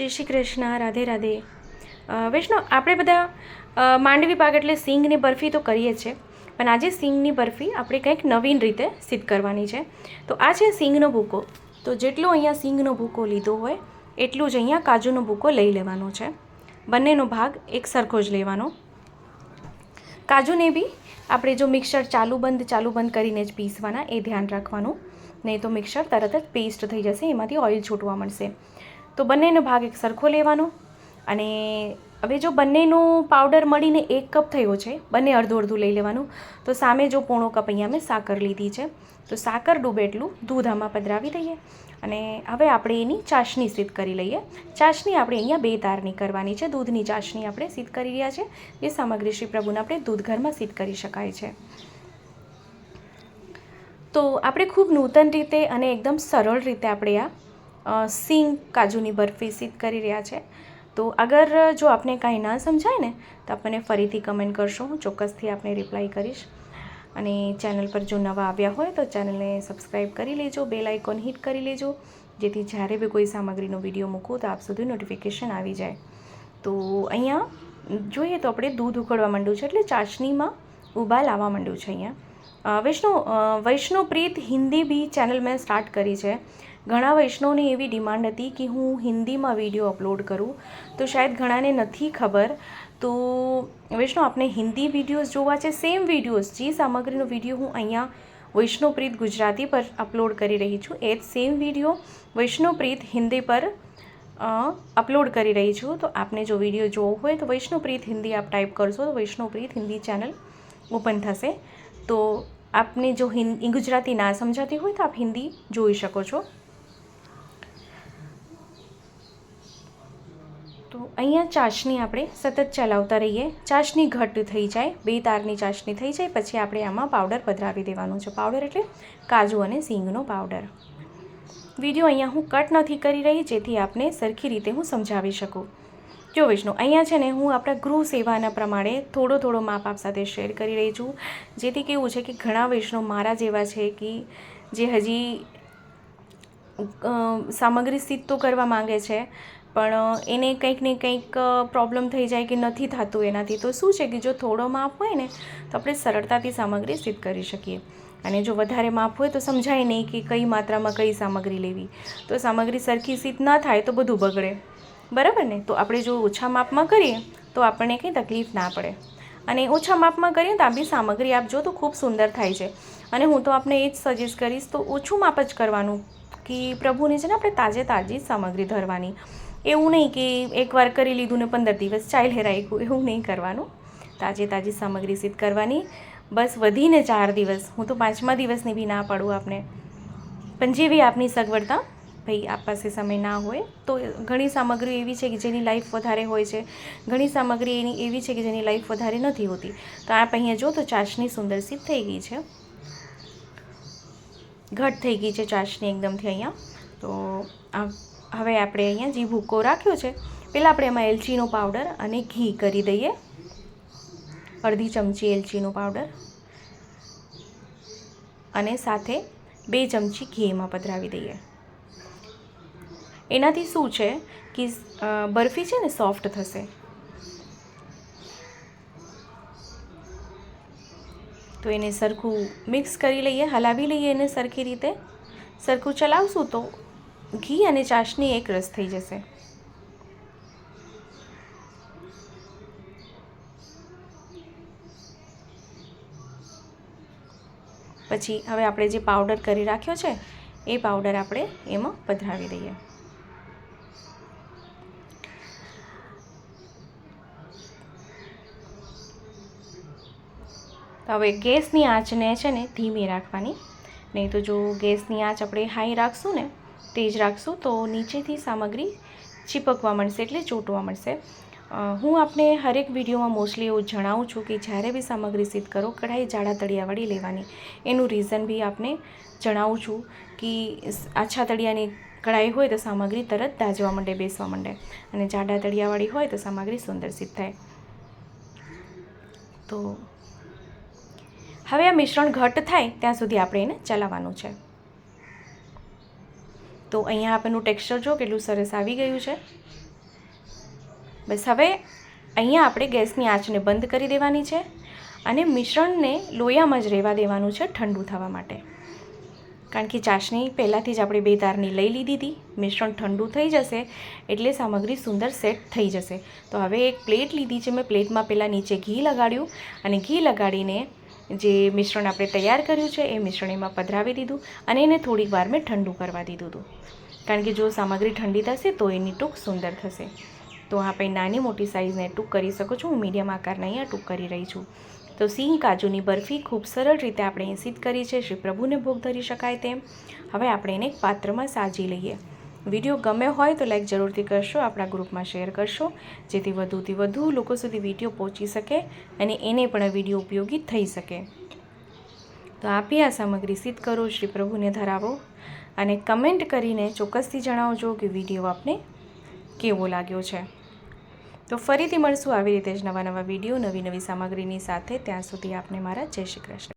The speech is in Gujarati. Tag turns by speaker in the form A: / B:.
A: જય શ્રી કૃષ્ણ, રાધે રાધે. વૈષ્ણવ, આપણે બધા માંડવી પાક એટલે સિંગની બરફી તો કરીએ જ છે પણ આજે સિંગની બરફી આપણે કંઈક નવીન રીતે સિદ્ધ કરવાની છે. તો આ છે સિંગનો ભૂકો. તો જેટલો અહીંયા સિંગનો ભૂકો લીધો હોય, એટલું જ અહીંયા કાજુનો ભૂકો લઈ લેવાનો છે. બંનેનો ભાગ એક સરખો જ લેવાનો. કાજુને બી આપણે જો મિક્સર ચાલુ બંધ ચાલુ બંધ કરીને જ પીસવાના, એ ધ્યાન રાખવાનું. નહીં તો મિક્સર તરત જ પેસ્ટ થઈ જશે, એમાંથી ઓઇલ છૂટવા મળશે. તો બંનેનો ભાગ એક સરખો લેવાનો. અને હવે જો બંનેનો પાવડર મળીને એક કપ થયો છે, બંને અડધું અડધું લઈ લેવાનું. તો સામે જો પોણો કપ અહીંયા મેં સાકર લીધી છે. તો સાકર ડૂબે એટલું દૂધ આમાં પધરાવી દઈએ. અને હવે આપણે એની ચાસણી સિદ્ધ કરી લઈએ. ચાસણી આપણે અહીંયા બે તારની કરવાની છે. દૂધની ચાસણી આપણે સિદ્ધ કરી રહ્યા છે. એ સામગ્રી શ્રી પ્રભુને આપણે દૂધ ઘરમાં સિદ્ધ કરી શકાય છે. તો આપણે ખૂબ નૂતન રીતે અને એકદમ સરળ રીતે આપણે આ સિંગ કાજુની બરફી સિદ્ધ કરી રહ્યા છે. તો અગર જો આપને કાંઈ ના સમજાય ને, તો આપણને ફરીથી કમેન્ટ કરશો. હું ચોક્કસથી આપને રિપ્લાય કરીશ. અને ચેનલ પર જો નવા આવ્યા હોય તો ચેનલને સબસ્ક્રાઈબ કરી લેજો બેલ આઇકોન હિટ કરી લેજો, જેથી જ્યારે બી કોઈ સામગ્રીનો વીડિયો મૂકું તો આપ સુધી નોટિફિકેશન આવી જાય. તો અહીંયા જોઈએ તો આપણે દૂધ ઉકળવા માંડ્યું છે, એટલે ચાસણીમાં ઉબાલ આવવા માંડ્યું છે અહીંયા. વૈષ્ણવ વૈષ્ણવપ્રીત હિન્દી બી ચેનલ મેં સ્ટાર્ટ કરી છે. ઘણા વૈષ્ણવની એવી ડિમાન્ડ હતી કે હું હિન્દીમાં વીડિયો અપલોડ કરું. તો શાયદ ઘણાને નથી ખબર. તો વૈષ્ણવ આપણે હિન્દી વિડીયોઝ જોવા છે સેમ વિડીયોઝ જે સામગ્રીનો વીડિયો હું અહીંયા વૈષ્ણવપ્રીત ગુજરાતી પર અપલોડ કરી રહી છું, એ જ સેમ વીડિયો વૈષ્ણવપ્રીત હિન્દી પર અપલોડ કરી રહી છું. તો આપને જો વીડિયો જોવો હોય તો વૈષ્ણવપ્રીત હિન્દી આપ ટાઈપ કરશો તો વૈષ્ણવપ્રીત હિન્દી ચેનલ ઓપન થશે. તો આપને જો હિન્દી ગુજરાતી ના સમજાતી હોય તો આપ હિન્દી જોઈ શકો છો. અહીંયા ચાસણી આપણે સતત ચલાવતા રહીએ. ચાસણી ઘટ્ટ થઈ જાય, બે તારની ચાસણી થઈ જાય, પછી આપણે આમાં પાવડર પધરાવી દેવાનું છે. પાવડર એટલે કાજુ અને સિંગનો પાવડર. વીડિયો અહીંયા હું કટ નથી કરી રહી, જેથી આપને સરખી રીતે હું સમજાવી શકું. જો વિષ્ણુ, અહીંયા છે ને હું આપણા ગૃહ સેવાના પ્રમાણે થોડો થોડો માપ આપ સાથે શેર કરી રહી છું. જેથી કેવું છે કે ઘણા વૈષ્ણવ મારા જેવા છે કે જે હજી સામગ્રી સિદ્ધ તો કરવા માગે છે પણ એને કંઈક ને કંઈક પ્રોબ્લેમ થઈ જાય કે નથી થતું એનાથી. તો શું છે કે જો થોડો માપ હોય ને, તો આપણે સરળતાથી સામગ્રી સિદ્ધ કરી શકીએ. અને જો વધારે માપ હોય તો સમજાય નહીં કે કઈ માત્રામાં કઈ સામગ્રી લેવી. તો સામગ્રી સરખી સિદ્ધ ના થાય તો બધું બગડે. બરાબર ને? તો આપણે જો ઓછા માપમાં કરીએ, તો આપણને કંઈ તકલીફ ના પડે. અને ઓછા માપમાં કરીએ તો આ બી સામગ્રી આપજો તો ખૂબ સુંદર થાય છે. અને હું તો આપને એ જ સજેસ્ટ કરીશ, તો ઓછું માપ જ કરવાનું. કે પ્રભુને છે ને આપણે તાજે તાજી સામગ્રી ધરવાની. એવું નહીં કે એકવાર કરી લીધું ને પંદર દિવસ ચાલ્યા રાખ્યું, એવું નહીં કરવાનું. તાજે તાજી સામગ્રી સિદ્ધ કરવાની. બસ વધીને ચાર દિવસ. હું તો પાંચમા દિવસની બી ના પાડું આપને. પણ જેવી આપની સગવડતા, ભાઈ, આપ પાસે સમય ના હોય, તો ઘણી સામગ્રી એવી છે કે જેની લાઈફ વધારે હોય છે. ઘણી સામગ્રી એની એવી છે કે જેની લાઈફ વધારે નથી હોતી. તો આપ અહીંયા જો તો ચાસની સુંદર સિદ્ધ થઈ ગઈ છે. ઘટ થઈ ગઈ છે ચાસની એકદમથી અહીંયા. તો આ હવે આપણે અહીંયા જે ભૂકો રાખ્યો છે, પહેલાં આપણે એમાં એલચીનો પાવડર અને ઘી કરી દઈએ. અડધી ચમચી એલચીનો પાવડર. અને સાથે બે ચમચી ઘી એમાં પધરાવી દઈએ. એનાથી શું છે કે બરફી છે ને સોફ્ટ થશે. તો એને સરખું મિક્સ કરી લઈએ, હલાવી લઈએ એને સરખી રીતે. સરખું ચલાવશું તો ઘી અને ચાસણી એક રસ થઈ જશે. પછી હવે આપણે જે પાવડર કરી રાખ્યો છે, એ પાવડર આપણે એમાં પધરાવી દઈએ. હવે ગેસની આંચને છે ને ધીમી રાખવાની. નહીં તો જો ગેસની આંચ આપણે હાઈ રાખશું ને તેજ રાખશું. તો નીચેથી સામગ્રી ચીપકવા મળશે એટલે ચોંટવા મળશે. હું આપને હરેક વિડીયોમાં મોસ્ટલી એવું જણાવું છું કે જ્યારે બી સામગ્રી સિદ્ધ કરો, કઢાઈ જાડા તળિયાવાળી લેવાની. એનું રીઝન બી આપને જણાવું છું કે આછા તળિયાની કઢાઈ હોય તો સામગ્રી તરત દાજવા માંડે, બેસવા માંડે. અને જાડા તળિયાવાળી હોય તો સામગ્રી સુંદર સિદ્ધ થાય. તો હવે આ મિશ્રણ ઘટ થાય, ત્યાં સુધી આપણે એને ચલાવવાનું છે. તો અહીંયા આપણનું ટેક્સચર જો કેટલું સરસ આવી ગયું છે. બસ હવે અહીંયા આપણે ગેસની આંચને બંધ કરી દેવાની છે અને મિશ્રણને લોયામાં જ રહેવા દેવાનું છે ઠંડુ થવા માટે. કારણ કે ચાસણી પહેલાંથી જ આપણે બે તારની લઈ લીધી હતી, મિશ્રણ ઠંડુ થઈ જશે એટલે સામગ્રી સુંદર સેટ થઈ જશે. તો હવે એક પ્લેટ લીધી છે, મેં પ્લેટમાં પહેલાં નીચે ઘી લગાડ્યું અને ઘી લગાડીને જે મિશ્રણ આપણે તૈયાર કર્યું છે એ મિશ્રણ એમાં પધરાવી દીધું અને એને થોડીક વાર મેં ઠંડુ કરવા દીધું હતું. કારણ કે જો સામગ્રી ઠંડી થશે તો એની ટૂંક સુંદર થશે. તો આપણે નાની મોટી સાઇઝને ટૂંક કરી શકો છો. હું મીડિયમ આકારના અહીંયા ટૂંક કરી રહી છું. તો સિંહ કાજુની બરફી ખૂબ સરળ રીતે આપણે અહીં કરી છે. શ્રી પ્રભુને ભોગ ધરી શકાય તેમ. હવે આપણે એને એક પાત્રમાં સાજી લઈએ. વીડિયો ગમે હોય તો લાઈક જરૂરથી કરશો, આપણા ગ્રુપમાં શેર કરશો, જેથી વધુથી વધુ લોકો સુધી વીડિયો પહોંચી શકે અને એને પણ વીડિયો ઉપયોગી થઈ શકે. તો આપી આ સામગ્રી સિદ્ધ કરો, શ્રી પ્રભુને ધરાવો અને કમેન્ટ કરીને ચોક્કસથી જણાવજો કે વીડિયો આપને કેવો લાગ્યો છે. તો ફરીથી મળશું આવી રીતે જ નવા નવા વીડિયો, નવી નવી સામગ્રીની સાથે. ત્યાં સુધી આપને મારા જય શ્રી કૃષ્ણ.